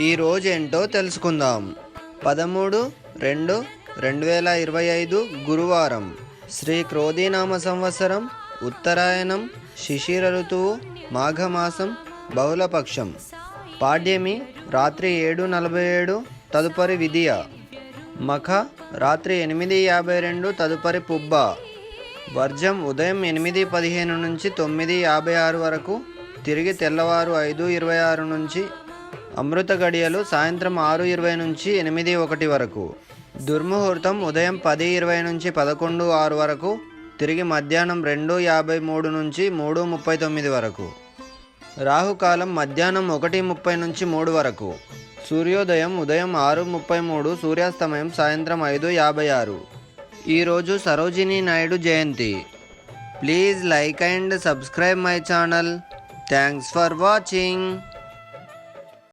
ఈ రోజు ఏంటో తెలుసుకుందాం. పదమూడు రెండు రెండు వేల ఇరవై ఐదు గురువారం. శ్రీ క్రోధీనామ సంవత్సరం ఉత్తరాయణం శిశిర ఋతువు మాఘమాసం బహుళపక్షం. పాడ్యమి రాత్రి ఏడు నలభై ఏడు తదుపరి విధియ. మఖ రాత్రి ఎనిమిది యాభై రెండు తదుపరి పుబ్బ. వర్జం ఉదయం ఎనిమిది పదిహేను నుంచి తొమ్మిది యాభై ఆరు వరకు తిరిగి తెల్లవారు ఐదు ఇరవై ఆరు నుంచి అమృత గడియలు సాయంత్రం ఆరు ఇరవై నుంచి ఎనిమిది ఒకటి వరకు. దుర్ముహూర్తం ఉదయం పది ఇరవై నుంచి పదకొండు ఆరు వరకు తిరిగి మధ్యాహ్నం రెండు యాభై మూడు నుంచి మూడు ముప్పై తొమ్మిది వరకు. రాహుకాలం మధ్యాహ్నం ఒకటి ముప్పై నుంచి మూడు వరకు. సూర్యోదయం ఉదయం ఆరు ముప్పై మూడు సూర్యాస్తమయం సాయంత్రం ఐదు యాభై ఆరు. ఈరోజు సరోజినీ నాయుడు జయంతి. Please like and subscribe my channel. Thanks for watching.